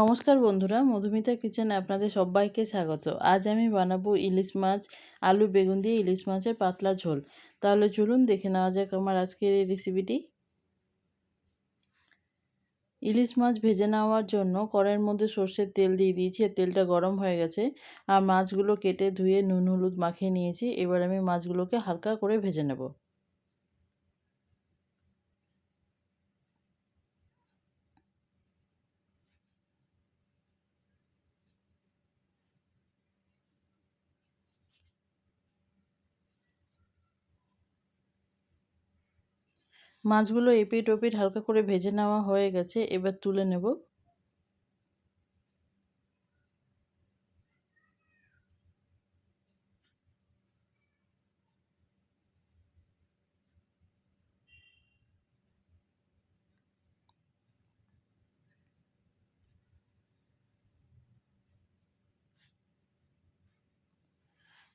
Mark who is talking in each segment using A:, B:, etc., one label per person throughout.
A: নমস্কার বন্ধুরা, মধুমিতা কিচেনে আপনাদের সবাইকে স্বাগত। আজ আমি বানাবো ইলিশ মাছ, আলু বেগুন দিয়ে ইলিশ মাছের পাতলা ঝোল। তাহলে চলুন দেখে নেওয়া যাক আমার আজকের এই রেসিপিটি ইলিশ মাছ ভেজে নেওয়ার জন্য কড়াইয়ের মধ্যে সর্ষের তেল দিয়ে দিয়েছি, আর তেলটা গরম হয়ে গেছে। আর মাছগুলো কেটে ধুয়ে নুন, হলুদ মাখিয়ে নিয়েছি। এবার আমি মাছগুলোকে হালকা করে ভেজে নেব। মাছগুলো এপিট ওপিট হালকা করে ভেজে নেওয়া হয়ে গেছে, এবার তুলে নেব।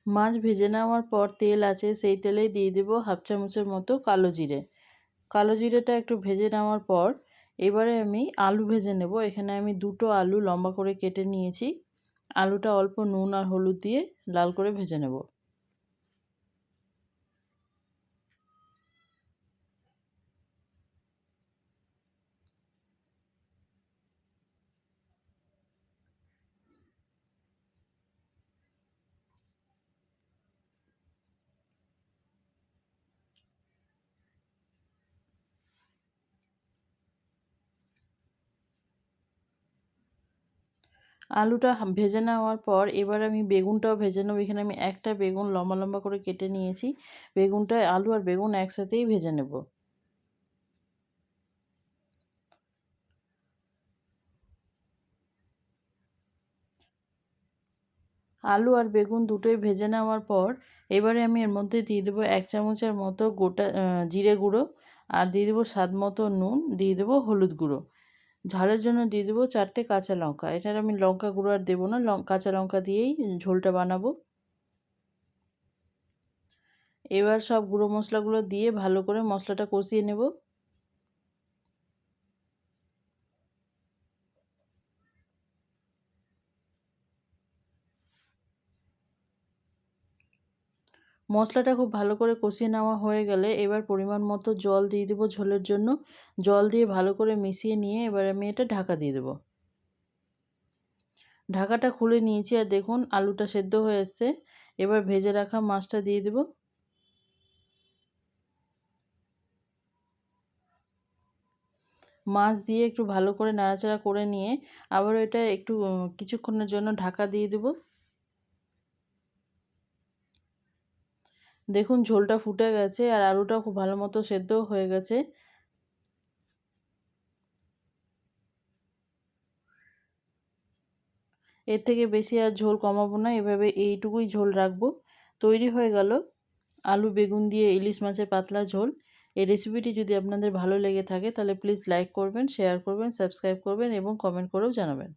A: মাছ ভেজে নেওয়ার পর তেল আছে, সেই তেলেই দিয়ে দেবো হাফ চামচের মতো কালো জিরে। কালো জিরেটা একটু ভেজে নেওয়ার পর এবারে আমি আলু ভেজে নেব। এখানে আমি দুটো আলু লম্বা করে কেটে নিয়েছি। আলুটা অল্প নুন আর হলুদ দিয়ে লাল করে ভেজে নেব। আলুটা ভেজে নেওয়ার পর এবার আমি বেগুনটাও ভেজে নেব। এখানে আমি একটা বেগুন লম্বা লম্বা করে কেটে নিয়েছি। বেগুনটা, আলু আর বেগুন একসাথেই ভেজে নেব। আলু আর বেগুন দুটোই ভেজে নেওয়ার পর এবারে আমি এর মধ্যে দিয়ে দেবো এক চামচের মতো গোটা জিরে গুঁড়ো। আর দিয়ে দেবো স্বাদ মতো নুন, দিয়ে দেবো হলুদ গুঁড়ো। ঝালের জন্য দিয়ে দেবো চারটে কাঁচা লঙ্কা। এটার আমি লঙ্কা গুঁড়ো আর দেবো না কাঁচা লঙ্কা দিয়েই ঝোলটা বানাবো। এবার সব গুঁড়ো মশলাগুলো দিয়ে ভালো করে মশলাটা কষিয়ে নেব। মশলাটা খুব ভালো করে কষিয়ে নেওয়া হয়ে গেলে এবার পরিমাণ মতো জল দিয়ে দেবো ঝোলের জন্য। জল দিয়ে ভালো করে মিশিয়ে নিয়ে এবার আমি এটা ঢাকা দিয়ে দেবো। ঢাকাটা খুলে নিয়েছি আর দেখুন আলুটা সেদ্ধ হয়ে এসছে। এবার ভেজে রাখা মাছটা দিয়ে দেবো। মাছ দিয়ে একটু ভালো করে নাড়াচাড়া করে নিয়ে আবার এটা একটু কিছুক্ষণের জন্য ঢাকা দিয়ে দেবো। দেখুন ঝোলটা ফুটে গেছে আর আলুটা খুব ভালো মতো সেদ্ধও হয়ে গেছে। এর থেকে বেশি আর ঝোল কমাবো না, এভাবে এইটুকুই ঝোল রাখব। তৈরি হয়ে গেল আলু, বেগুন দিয়ে ইলিশ মাছের পাতলা ঝোল। এই রেসিপিটি যদি আপনাদের ভালো লেগে থাকে তাহলে প্লিজ লাইক করবেন শেয়ার করবেন সাবস্ক্রাইব করবেন এবং কমেন্ট করেও জানাবেন।